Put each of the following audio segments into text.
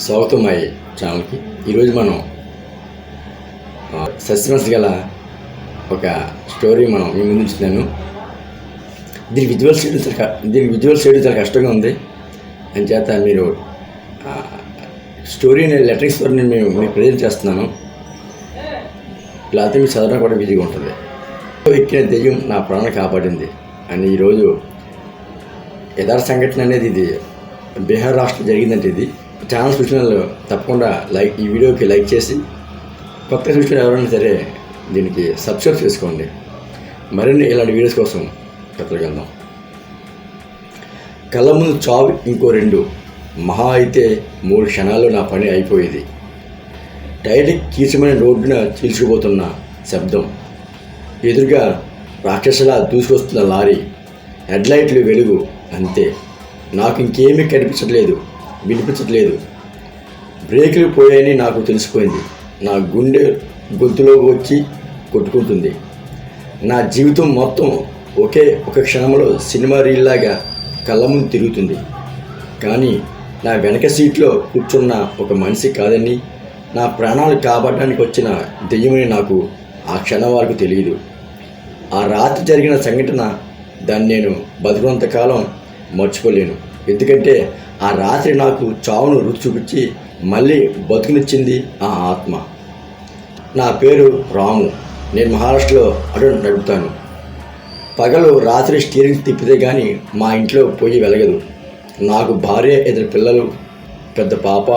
స్వాగతం మై ఛానల్కి. ఈరోజు మనం సస్పెన్స్ గల ఒక స్టోరీ మనం మీ ముందు ఉంచుతున్నాను. దీని విజువల్ సైడ్ చాలా క- దీని విజువల్ సైడ్ చాలా కష్టంగా ఉంది. అని చేత మీరు స్టోరీ స్టోరీని లెటరింగ్స్ ద్వారా నేను మేము మీకు ప్రజెంట్ చేస్తున్నాను. లేకపోతే మీరు చదవడం కూడా బిజీగా ఉంటుంది. ఎక్కిన దెయ్యం నా ప్రాణం కాపాడింది అని ఈరోజు యథార్థ సంఘటన అనేది ఇది. బీహార్ రాష్ట్రం జరిగిందంటే ఇది. ఛానల్ సూచనలు తప్పకుండా లైక్ ఈ వీడియోకి లైక్ చేసి కొత్త సూచనలు ఎవరైనా సరే దీనికి సబ్స్క్రైబ్ చేసుకోండి. మరిన్ని ఇలాంటి వీడియోస్ కోసం కథలకు వెళ్దాం. కళ్ళ ముందు చావు ఇంకో రెండు. మహా అయితే మూడు క్షణాల్లో నా పని అయిపోయేది. టైర్కి కీచమైన రోడ్డున చీల్చుకుపోతున్న శబ్దం. ఎదురుగా రాక్షసులా దూసుకొస్తున్న లారీ. హెడ్లైట్లు వెలుగు అంతే. నాకు ఇంకేమీ కనిపించట్లేదు. వినిపించట్లేదు. బ్రేకులు పోయాయని నాకు తెలిసిపోయింది. నా గుండె గొంతులో వచ్చి కొట్టుకుంటుంది. నా జీవితం మొత్తం ఒకే ఒక క్షణంలో సినిమా రీల్లాగా కళ్ళ ముందు తిరుగుతుంది. కానీ నా వెనక సీట్లో కూర్చున్న ఒక మనిషి కాదని నా ప్రాణాలు కాపాడడానికి వచ్చిన దెయ్యమని నాకు ఆ క్షణం వరకు తెలియదు. ఆ రాత్రి జరిగిన సంఘటన దాన్ని నేను బతుకున్నంతకాలం మర్చిపోలేను. ఎందుకంటే ఆ రాత్రి నాకు చావును రుచి చూపించి మళ్ళీ బతుకునిచ్చింది ఆ ఆత్మ. నా పేరు రాము. నేను మహారాష్ట్రలో అటు నడుపుతాను. పగలు రాత్రి స్టీరింగ్ తిప్పితే కానీ మా ఇంట్లో పోయి వెలగదు. నాకు భార్య ఇద్దరు పిల్లలు పెద్ద పాప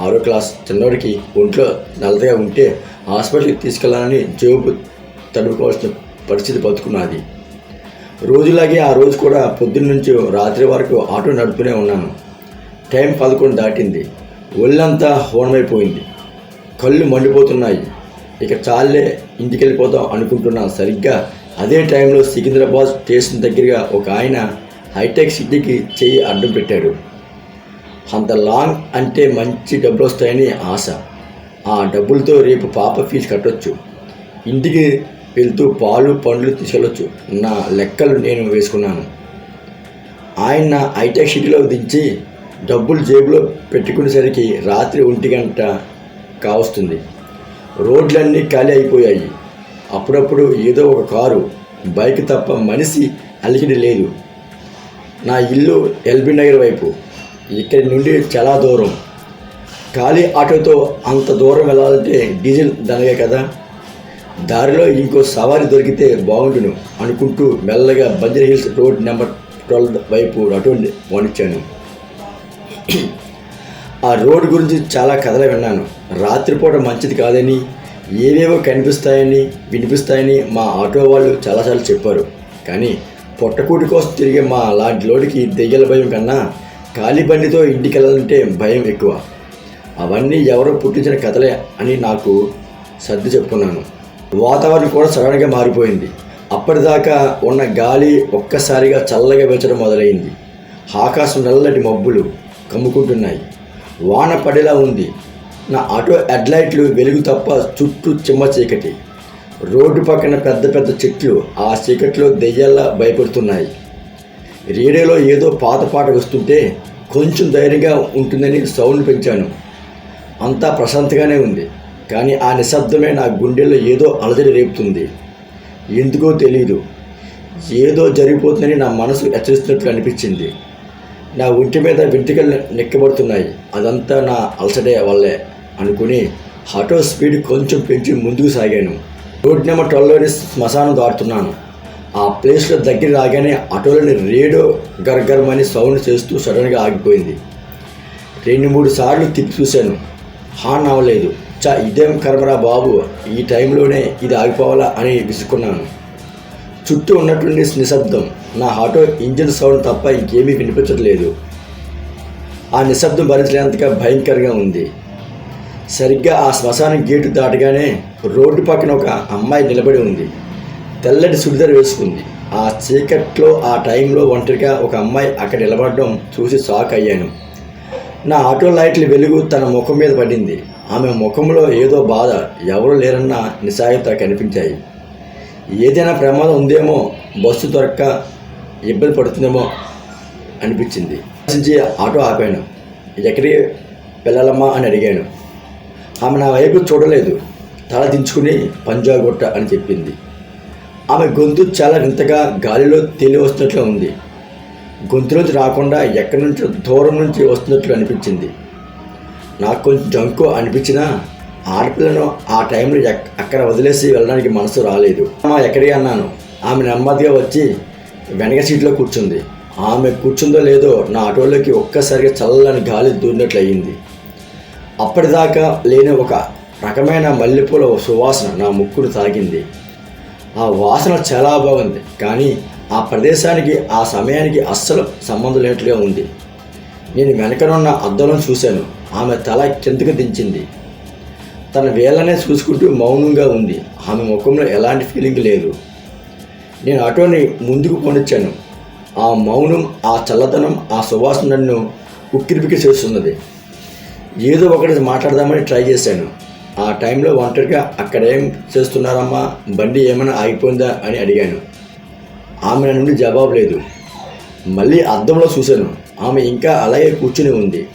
ఆరో క్లాస్ చిన్నవాడికి ఒంట్లో నల్లగా ఉంటే హాస్పిటల్కి తీసుకెళ్ళాలని జేబు తడుపుకోవాల్సిన పరిస్థితి బతుకున్నది. రోజులాగే ఆ రోజు కూడా పొద్దున్న నుంచి రాత్రి వరకు ఆటో నడుపుతూనే ఉన్నాను. టైం పదకొండు దాటింది. ఒళ్ళంతా హోనమైపోయింది. కళ్ళు మండిపోతున్నాయి. ఇక చాలే ఇంటికి వెళ్ళిపోతాం అనుకుంటున్నా సరిగ్గా అదే టైంలో సికింద్రాబాద్ స్టేషన్ దగ్గరగా ఒక ఆయన హైటెక్ సిటీకి చెయ్యి అడ్డం పెట్టాడు. అంత లాంగ్ అంటే మంచి డబ్బులు వస్తాయని ఆశ. ఆ డబ్బులతో రేపు పాప ఫీజు కట్టొచ్చు. ఇంటికి వెళ్తూ పాలు పండ్లు తీసుకెళ్ళొచ్చు నా లెక్కలు నేను వేసుకున్నాను. ఆయన హైటెక్ సిటీలో దించి డబ్బులు జేబులో పెట్టుకునేసరికి రాత్రి ఒంటి గంట కావస్తుంది. రోడ్లన్నీ ఖాళీ అయిపోయాయి. అప్పుడప్పుడు ఏదో ఒక కారు బైక్ తప్ప మనిషి అలికిడి లేదు. నా ఇల్లు ఎల్బీ నగర్ వైపు. ఇక్కడి నుండి చాలా దూరం. ఖాళీ ఆటోతో అంత దూరం వెళ్ళాలంటే డీజిల్ దండగే కదా? దారిలో ఇంకో సవారి దొరికితే బాగుండును అనుకుంటూ మెల్లగా Banjara Hills road number twelve వైపు అటు పోనిచ్చాను ఆ రోడ్ గురించి చాలా కథలు విన్నాను. రాత్రిపూట మంచిది కాదని ఏవేవో కనిపిస్తాయని వినిపిస్తాయని మా ఆటో వాళ్ళు చాలాసార్లు చెప్పారు. కానీ పొట్టకూటి కోసం తిరిగే మా లాంటి లోడికి దెయ్యల భయం కన్నా ఖాళీ బండితో ఇంటికి వెళ్ళాలంటే భయం ఎక్కువ. అవన్నీ ఎవరో పుట్టించిన కథలే అని నాకు సర్ది చెప్పుకున్నాను. వాతావరణం కూడా సడన్గా మారిపోయింది. అప్పటిదాకా ఉన్న గాలి ఒక్కసారిగా చల్లగా పెంచడం మొదలైంది. ఆకాశం నల్లటి మబ్బులు కమ్ముకుంటున్నాయి. వాన పడేలా ఉంది. నా ఆటో హెడ్లైట్లు వెలుగు తప్ప చుట్టూ చిమ్మ చీకటి. రోడ్డు పక్కన పెద్ద పెద్ద చెట్లు ఆ చీకట్లో దెయ్యాల్లా భయపడుతున్నాయి. రేడియోలో ఏదో పాత పాట వస్తుంటే కొంచెం ధైర్యంగా ఉంటుందని సౌండ్ పెంచాను. అంతా ప్రశాంతంగానే ఉంది. కానీ ఆ నిశ్శబ్దమే నా గుండెల్లో ఏదో అలజడి రేపుతుంది. ఎందుకో తెలియదు ఏదో జరిగిపోతుందని నా మనసు హెచ్చరిస్తున్నట్లు అనిపించింది. నా ఒంటి మీద వెంట్రుకలు నెక్కబడుతున్నాయి. అదంతా నా అలసడే వల్లే అనుకుని ఆటో స్పీడ్ కొంచెం పెంచి ముందుకు సాగాను. రోడ్ నెంబర్ ట్వెల్వ్లోని శ్మశానం దాటుతున్నాను. ఆ ప్లేస్లో దగ్గర రాగానే ఆటోలోని రేడియో గర్గరమని సౌండ్ చేస్తూ సడన్గా ఆగిపోయింది. రెండు మూడు సార్లు తిప్పి చూశాను. హాన్ అవ్వలేదు. చా ఇదేం కర్మరా బాబు ఈ టైంలోనే ఇది ఆగిపోవాలా అని విసుక్కున్నాను. చుట్టూ ఉన్నటువంటి నిశ్శబ్దం. నా ఆటో ఇంజిన్ సౌండ్ తప్ప ఇంకేమీ వినిపించట్లేదు. ఆ నిశ్శబ్దం భరించలేనంతగా భయంకరంగా ఉంది. సరిగ్గా ఆ శ్మశానం గేటు దాటగానే రోడ్డు పక్కన ఒక అమ్మాయి నిలబడి ఉంది. తెల్లటి సుడిదర వేసుకుంది. ఆ చీకట్లో ఆ టైంలో ఒంటరిగా ఒక అమ్మాయి అక్కడ నిలబడడం చూసి షాక్ అయ్యాను. నా ఆటో లైట్ల వెలుగు తన ముఖం మీద పడింది. ఆమె ముఖంలో ఏదో బాధ ఎవరు లేరన్న నిస్సాయత కనిపించాయి. ఏదైనా ప్రమాదం ఉందేమో బస్సు దొరక్క ఇబ్బంది పడుతుందేమో అనిపించింది. ఆటో ఆపాను. ఎక్కడికి పిల్లలమ్మా అని అడిగాను. ఆమె నా వైపు చూడలేదు. తల దించుకుని పంజాగొట్ట అని చెప్పింది. ఆమె గొంతు చాలా వింతగా గాలిలో తేలి వస్తున్నట్లు ఉంది. గొంతులోంచి రాకుండా ఎక్కడి నుంచి దూరం నుంచి వస్తున్నట్లు అనిపించింది. నాకు కొంచెం జంకు అనిపించినా ఆడపిల్లను ఆ టైంలో అక్కడ వదిలేసి వెళ్ళడానికి మనసు రాలేదు. అమ్మా ఎక్కడికి? అన్నాను. ఆమె నెమ్మదిగా వచ్చి వెనక సీట్లో కూర్చుంది. ఆమె కూర్చుందో లేదో నా ఆటోలోకి ఒక్కసారిగా చల్లని గాలి దూరినట్లు అయ్యింది. అప్పటిదాకా లేని ఒక రకమైన మల్లెపూల సువాసన నా ముక్కును తాగింది ఆ వాసన చాలా బాగుంది. కానీ ఆ ప్రదేశానికి ఆ సమయానికి అస్సలు సంబంధం లేనట్లుగా ఉంది. నేను వెనకనున్న అద్దంలో చూశాను. ఆమె తల కిందకు దించింది. తన వేళ్ళనే చూసుకుంటూ మౌనంగా ఉంది. ఆమె ముఖంలో ఎలాంటి ఫీలింగ్ లేదు. నేను ఆటోని ముందుకు కొనిచ్చాను. ఆ మౌనం ఆ చల్లదనం ఆ సువాసన నన్ను ఉక్కిరిపికి చేస్తున్నది. ఏదో ఒకటి మాట్లాడదామని ట్రై చేశాను. ఆ టైంలో ఒంటరిగా అక్కడ ఏం చేస్తున్నారమ్మా? బండి ఏమైనా ఆగిపోయిందా? అని అడిగాను. ఆమె నా నుండి జవాబు లేదు. మళ్ళీ అద్దంలో చూశాను. ఆమె ఇంకా అలాగే కూర్చుని ఉంది.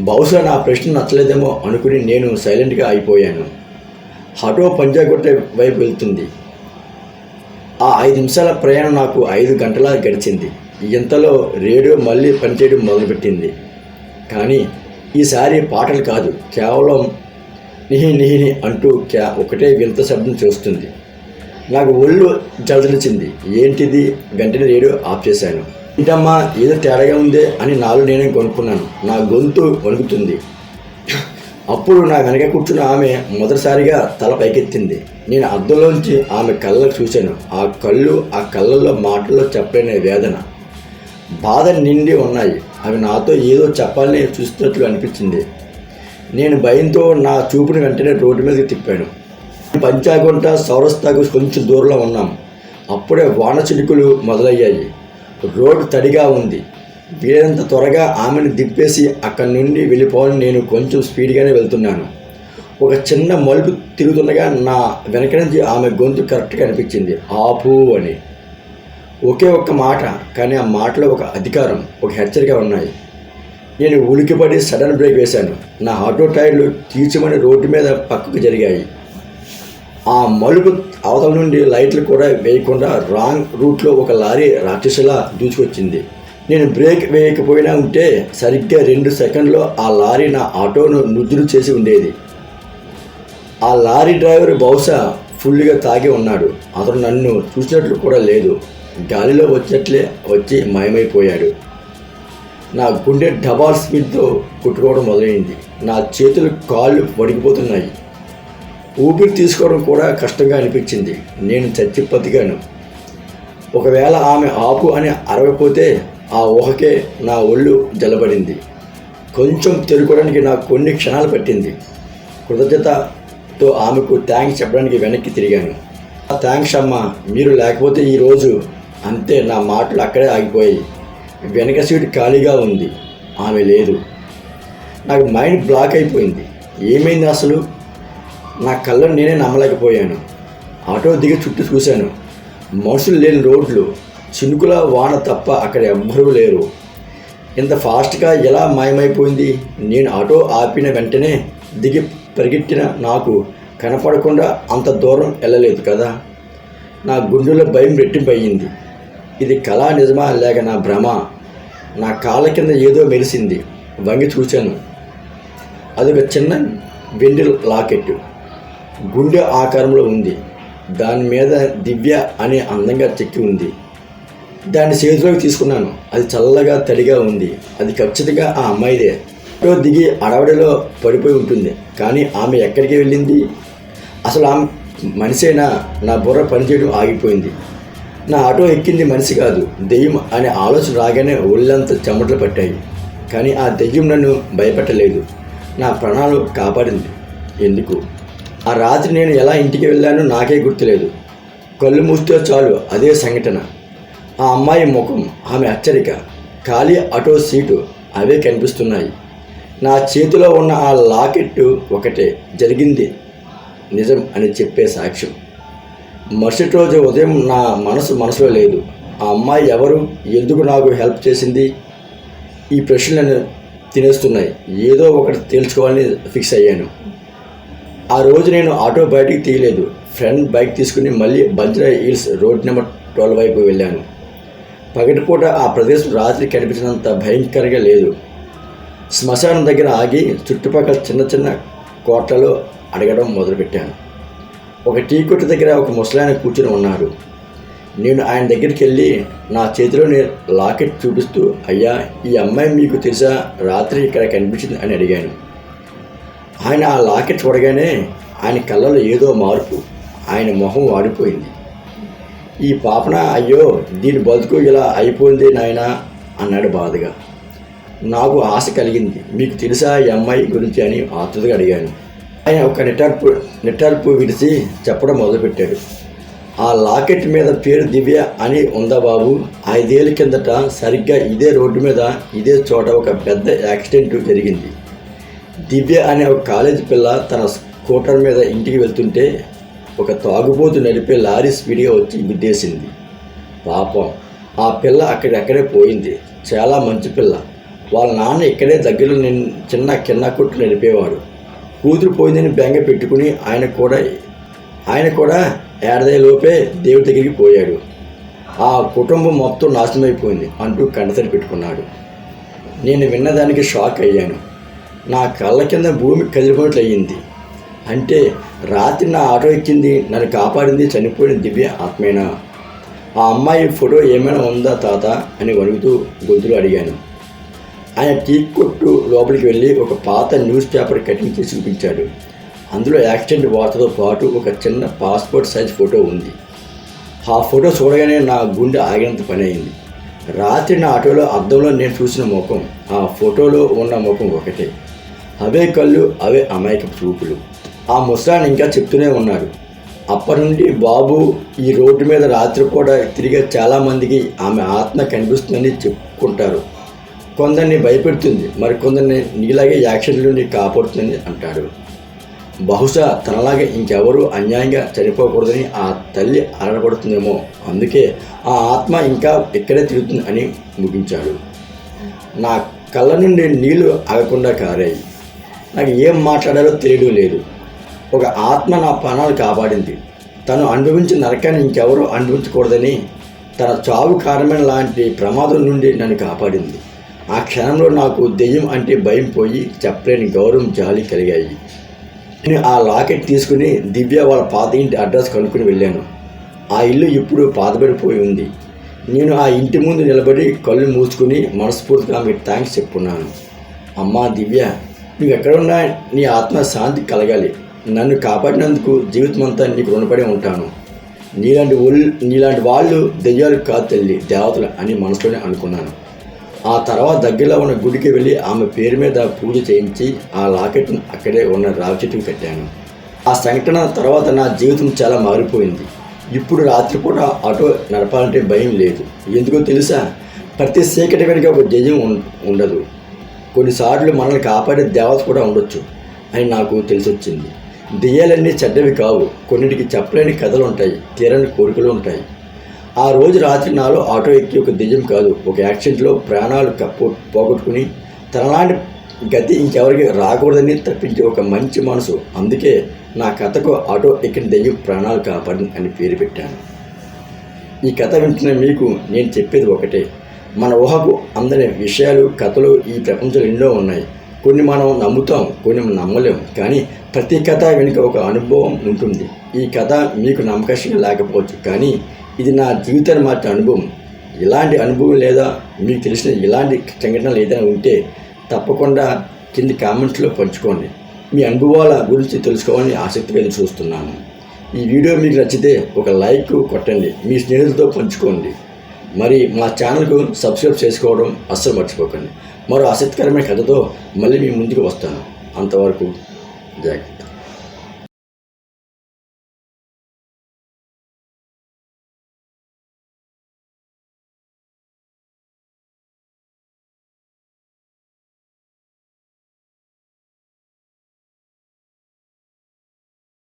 బహుశా నా ప్రశ్న నచ్చలేదేమో అనుకుని నేను సైలెంట్గా అయిపోయాను. హటో పంజాగుట్ట వైపు వెళ్తుంది. ఆ ఐదు నిమిషాల ప్రయాణం నాకు ఐదు గంటల గడిచింది. ఇంతలో రేడియో మళ్ళీ పనిచేయడం మొదలుపెట్టింది. కానీ ఈసారి పాటలు కాదు కేవలం నిహి నిహిని అంటూ క్యా ఒకటే వింత శబ్దం చూస్తుంది. నాకు ఒళ్ళు జలదరిచింది ఏంటిది? వెంటనే రేడియో ఆఫ్ చేశాను. ఏంటమ్మా ఏదో తేడాగా ఉందే అని నాలో నేనే కొనుక్కున్నాను. నా గొంతు వణుకుతుంది. అప్పుడు నా వెనక కూర్చున్న ఆమె మొదటిసారిగా తల పైకెత్తింది. నేను అద్దంలోంచి ఆమె కళ్ళకు చూశాను. ఆ కళ్ళు ఆ కళ్ళల్లో మాటల్లో చెప్పలేని వేదన. బాధ నిండి ఉన్నాయి. అవి నాతో ఏదో చెప్పాలని చూస్తున్నట్లు అనిపించింది. నేను భయంతో నా చూపుని వెంటనే రోడ్డు మీదకి తిప్పాను. పంచాగుంట సౌరస్తాకు కొంచెం దూరంలో ఉన్నాం. అప్పుడే వాన చినుకులు మొదలయ్యాయి. రోడ్డు తడిగా ఉంది. వీలైనంత త్వరగా ఆమెను దిప్పేసి అక్కడి నుండి వెళ్ళిపోవాలని నేను కొంచెం స్పీడ్గానే వెళ్తున్నాను. ఒక చిన్న మలుపు తిరుగుతుండగా నా వెనక నుంచి ఆమె గొంతు కరెక్ట్గా అనిపించింది ఆపు అని. ఒకే ఒక్క మాట కానీ ఆ మాటలో ఒక అధికారం ఒక హెచ్చరిక ఉన్నాయి. నేను ఉలికిపడి సడన్ బ్రేక్ వేశాను. నా ఆటో టైర్లు తీర్చమని రోడ్డు మీద పక్కకు జరిగాయి. ఆ మలుపు అవతల నుండి లైట్లు కూడా వేయకుండా రాంగ్ రూట్లో ఒక లారీ రాక్షసులా దూసుకొచ్చింది. నేను బ్రేక్ వేయకపోయినా ఉంటే సరిగ్గా రెండు సెకండ్లో ఆ లారీ నా ఆటోను నుద్దులు చేసి ఉండేది. ఆ లారీ డ్రైవర్ బహుశా ఫుల్గా తాగి ఉన్నాడు. అతను నన్ను చూసినట్లు కూడా లేదు. గాలిలో వచ్చినట్లే వచ్చి మాయమైపోయాడు. నా గుండె డబాల్ స్పీడ్తో కుట్టుకోవడం మొదలైంది. నా చేతులు కాళ్ళు వణికిపోతున్నాయి ఊపిరి తీసుకోవడం కూడా కష్టంగా అనిపించింది. నేను చచ్చి బతికాను. ఒకవేళ ఆమె ఆపు అని అరవకపోతే ఆ ఊహకే నా ఒళ్ళు జలబడింది కొంచెం తెరుకోవడానికి నాకు కొన్ని క్షణాలు పట్టింది. కృతజ్ఞతతో ఆమెకు థ్యాంక్స్ చెప్పడానికి వెనక్కి తిరిగాను. థ్యాంక్స్ అమ్మా మీరు లేకపోతే ఈరోజు అంతే నా మాటలు అక్కడే ఆగిపోయాయి. వెనక సీటు ఖాళీగా ఉంది. ఆమె లేదు. నాకు మైండ్ బ్లాక్ అయిపోయింది. ఏమైంది అసలు? నా కళ్ళను నేనే నమ్మలేకపోయాను. ఆటో దిగి చుట్టూ చూశాను. మనుషులు లేని రోడ్లు చినుకుల వాన తప్ప అక్కడ ఎవ్వరూ లేరు. ఇంత ఫాస్ట్గా ఎలా మాయమైపోయింది? నేను ఆటో ఆపిన వెంటనే దిగి పరిగెట్టిన నాకు కనపడకుండా అంత దూరం వెళ్ళలేదు కదా? నా గుండెలో భయం రెట్టింపు అయ్యింది ఇది కళా నిజమా లేక నా భ్రమ? నా కాళ్ళ కింద ఏదో మెరిసింది. వంగి చూశాను. అదొక చిన్న వెండి లాకెట్టు. గుండె ఆకారంలో ఉంది. దాని మీద దివ్య అనే అందంగా చెక్కి ఉంది. దాన్ని చేతిలోకి తీసుకున్నాను. అది చల్లగా తడిగా ఉంది. అది ఖచ్చితంగా ఆ అమ్మాయిదే. ఆటో దిగి అడవడిలో పడిపోయి ఉంటుంది. కానీ ఆమె ఎక్కడికి వెళ్ళింది? అసలు ఆమె మనిషేనా? నా బుర్ర పనిచేయడం ఆగిపోయింది. నా ఆటో ఎక్కింది మనిషి కాదు. దెయ్యం అనే ఆలోచన రాగానే ఒళ్ళంతా చెమటలు పట్టాయి. కానీ ఆ దెయ్యం నన్ను భయపెట్టలేదు. నా ప్రాణాలు కాపాడింది. ఎందుకు? ఆ రాత్రి నేను ఎలా ఇంటికి వెళ్ళానో నాకే గుర్తులేదు. కళ్ళు మూస్తే చాలు అదే సంఘటన. ఆ అమ్మాయి ముఖం ఆమె హెచ్చరిక ఖాళీ ఆటో సీటు అవే కనిపిస్తున్నాయి. నా చేతిలో ఉన్న ఆ లాకెట్టు ఒకటే జరిగింది. నిజం అని చెప్పే సాక్ష్యం. మరుసటి రోజు ఉదయం నా మనసు మనసులో లేదు. ఆ అమ్మాయి ఎవరు ఎందుకు నాకు హెల్ప్ చేసింది? ఈ ప్రశ్నలను తినేస్తున్నాయి. ఏదో ఒకటి తేల్చుకోవాలని ఫిక్స్ అయ్యాను. ఆ రోజు నేను ఆటో బయటికి తీయలేదు. ఫ్రెండ్ బైక్ తీసుకుని మళ్ళీ Banjara Hills road number twelve వైపు వెళ్ళాను. పగటిపూట ఆ ప్రదేశం రాత్రి కనిపించినంత భయంకరంగా లేదు. శ్మశానం దగ్గర ఆగి చుట్టుపక్కల చిన్న చిన్న కోట్లలో అడగడం మొదలుపెట్టాను. ఒక టీ కొట్టు దగ్గర ఒక ముసలాయన కూర్చుని ఉన్నారు. నేను ఆయన దగ్గరికి వెళ్ళి నా చేతిలోని లాకెట్ చూపిస్తూ అయ్యా ఈ అమ్మాయి మీకు తెలుసా? రాత్రి ఇక్కడ కనిపించింది అని అడిగాను. ఆయన ఆ లాకెట్ చూడగానే ఆయన కళ్ళలో ఏదో మార్పు. ఆయన మొహం వాడిపోయింది ఈ పాపన అయ్యో దీని బతుకు ఇలా అయిపోయింది నాయనా అన్నాడు బాధగా. నాకు ఆశ కలిగింది. మీకు తెలుసా ఈ అమ్మాయి గురించి అని ఆతృతగా అడిగాను. ఆయన ఒక నిటార్పు నిటార్పు విడిచి చెప్పడం మొదలుపెట్టాడు. ఆ లాకెట్ మీద పేరు దివ్య అని ఉందా బాబు? ఐదేళ్ళ కిందట సరిగ్గా ఇదే రోడ్డు మీద ఇదే చోట ఒక పెద్ద యాక్సిడెంట్ జరిగింది. దివ్య అనే ఒక కాలేజీ పిల్ల తన స్కూటర్ మీద ఇంటికి వెళ్తుంటే ఒక తాగుబోతు నడిపే లారీ స్పీడ్గా వచ్చి గుద్దేసింది. పాపం ఆ పిల్ల అక్కడెక్కడే పోయింది. చాలా మంచి పిల్ల. వాళ్ళ నాన్న ఇక్కడే దగ్గరలో నేను చిన్న కిన్న కొట్టు నడిపేవాడు. కూతురు పోయిందని బెంగ పెట్టుకుని ఆయన కూడా ఆయన కూడా ఏడాదిలోపే దేవుడి దగ్గరికి పోయాడు. ఆ కుటుంబం మొత్తం నాశనమైపోయింది అంటూ కండతడి పెట్టుకున్నాడు. నేను విన్నదానికి షాక్ అయ్యాను. నా కళ్ళ కింద భూమి కదిలిపోయినట్లు అయ్యింది అంటే రాత్రి నా ఆటో ఎక్కింది నన్ను కాపాడింది చనిపోయిన దివ్య ఆత్మేనా? ఆ అమ్మాయి ఫోటో ఏమైనా ఉందా తాత? అని వణుకుతూ గొంతులు అడిగాను. ఆయన టీ కొట్టు లోపలికి వెళ్ళి ఒక పాత న్యూస్ పేపర్ కటింగ్ చేసి చూపించాడు. అందులో యాక్సిడెంట్ వార్తతో పాటు ఒక చిన్న పాస్పోర్ట్ సైజ్ ఫోటో ఉంది. ఆ ఫోటో చూడగానే నా గుండె ఆగినంత పని అయింది రాత్రి నా ఆటోలో అద్దంలో నేను చూసిన ముఖం ఆ ఫోటోలో ఉన్న ముఖం ఒకటే. అవే కళ్ళు అవే అమాయక చూపులు ఆ ముసలాన్ని ఇంకా చెప్తూనే ఉన్నాడు. అప్పటి నుండి బాబు ఈ రోడ్డు మీద రాత్రి కూడా తిరిగే చాలామందికి ఆమె ఆత్మ కనిపిస్తుందని చెప్పుకుంటారు. కొందరిని భయపెడుతుంది మరి కొందరిని నీలాగే యాక్సిడెంట్ నుండి కాపాడుతుందని అంటాడు. బహుశా తనలాగే ఇంకెవరూ అన్యాయంగా చనిపోకూడదని ఆ తల్లి అలడబడుతుందేమో అందుకే ఆ ఆత్మ ఇంకా ఇక్కడే తిరుగుతుంది అని ముగించాడు. నా కళ్ళ నుండి నీళ్ళు ఆగకుండా కారాయి. నాకు ఏం మాట్లాడాలో తెలియడం లేదు. ఒక ఆత్మ నా ప్రాణాలు కాపాడింది. తను అనుభవించిన నరకాన్ని ఇంకెవరూ అనుభవించకూడదని తన చావు కారణమైన లాంటి ప్రమాదం నుండి నన్ను కాపాడింది. ఆ క్షణంలో నాకు దెయ్యం అంటే భయం పోయి చెప్పలేని గౌరవం జాలి కలిగాయి. నేను ఆ లాకెట్ తీసుకుని దివ్య వాళ్ళ పాత ఇంటి అడ్రస్ కనుక్కొని వెళ్ళాను. ఆ ఇల్లు ఇప్పుడు పాతబడిపోయి ఉంది. నేను ఆ ఇంటి ముందు నిలబడి కళ్ళు మూసుకుని మనస్ఫూర్తిగా మీకు థ్యాంక్స్ చెప్పుకున్నాను అమ్మా దివ్య నువ్వు ఎక్కడున్నా నీ ఆత్మ శాంతి కలగాలి. నన్ను కాపాడినందుకు జీవితం అంతా నీకు రుణపడి ఉంటాను. నీలాంటి ఒళ్ళు నీలాంటి వాళ్ళు దెయ్యాలు కాదు తల్లి దేవతలు అని మనసులోనే అనుకున్నాను. ఆ తర్వాత దగ్గరలో ఉన్న గుడికి వెళ్ళి ఆమె పేరు మీద పూజ చేయించి ఆ లాకెట్ను అక్కడే ఉన్న రావి చెట్టుకు కట్టాను ఆ సంఘటన తర్వాత నా జీవితం చాలా మారిపోయింది. ఇప్పుడు రాత్రిపూట ఆటో నడపాలంటే భయం లేదు. ఎందుకో తెలుసా? ప్రతి సీకటి వెనుక ఒక జయం ఉండదు. కొన్నిసార్లు మనల్ని కాపాడే దేవత కూడా ఉండొచ్చు అని నాకు తెలిసొచ్చింది. దెయ్యాలన్నీ చెడ్డవి కావు. కొన్నిటికి చెప్పలేని కథలు ఉంటాయి తీరని కోరికలు ఉంటాయి ఆ రోజు రాత్రి నాలో ఆటో ఎక్కి ఒక దెయ్యం కాదు. ఒక యాక్సిడెంట్లో ప్రాణాలు కప్పు పోగొట్టుకుని తనలాంటి గతి ఇంకెవరికి రాకూడదని తప్పించే ఒక మంచి మనసు. అందుకే నా కథకు ఆటో ఎక్కిన దెయ్యం ప్రాణాలు కాపాడింది అని పేరు పెట్టాను. ఈ కథ వింటున్న మీకు నేను చెప్పేది ఒకటే. మన ఊహకు అందని విషయాలు కథలు ఈ ప్రపంచంలో ఎన్నో ఉన్నాయి. కొన్ని మనం నమ్ముతాం కొన్ని మనం నమ్మలేం. కానీ ప్రతి కథ వెనుక ఒక అనుభవం ఉంటుంది. ఈ కథ మీకు నమ్మకం లేకపోవచ్చు కానీ ఇది నా జీవితాన్ని మార్చిన అనుభవం. ఇలాంటి అనుభవం లేదా మీకు తెలిసిన ఇలాంటి సంఘటనలు ఏదైనా ఉంటే తప్పకుండా కింది కామెంట్స్లో పంచుకోండి. మీ అనుభవాల గురించి తెలుసుకోవాలని ఆసక్తిగా చూస్తున్నాను. ఈ వీడియో మీకు నచ్చితే ఒక లైక్ కొట్టండి. మీ స్నేహితులతో పంచుకోండి. మరి మా ఛానల్కు సబ్స్క్రైబ్ చేసుకోవడం అస్సలు మర్చిపోకండి. మరో ఆసక్తికరమైన కథతో మళ్ళీ మీ ముందుకు వస్తాను. అంతవరకు జాగ్రత్త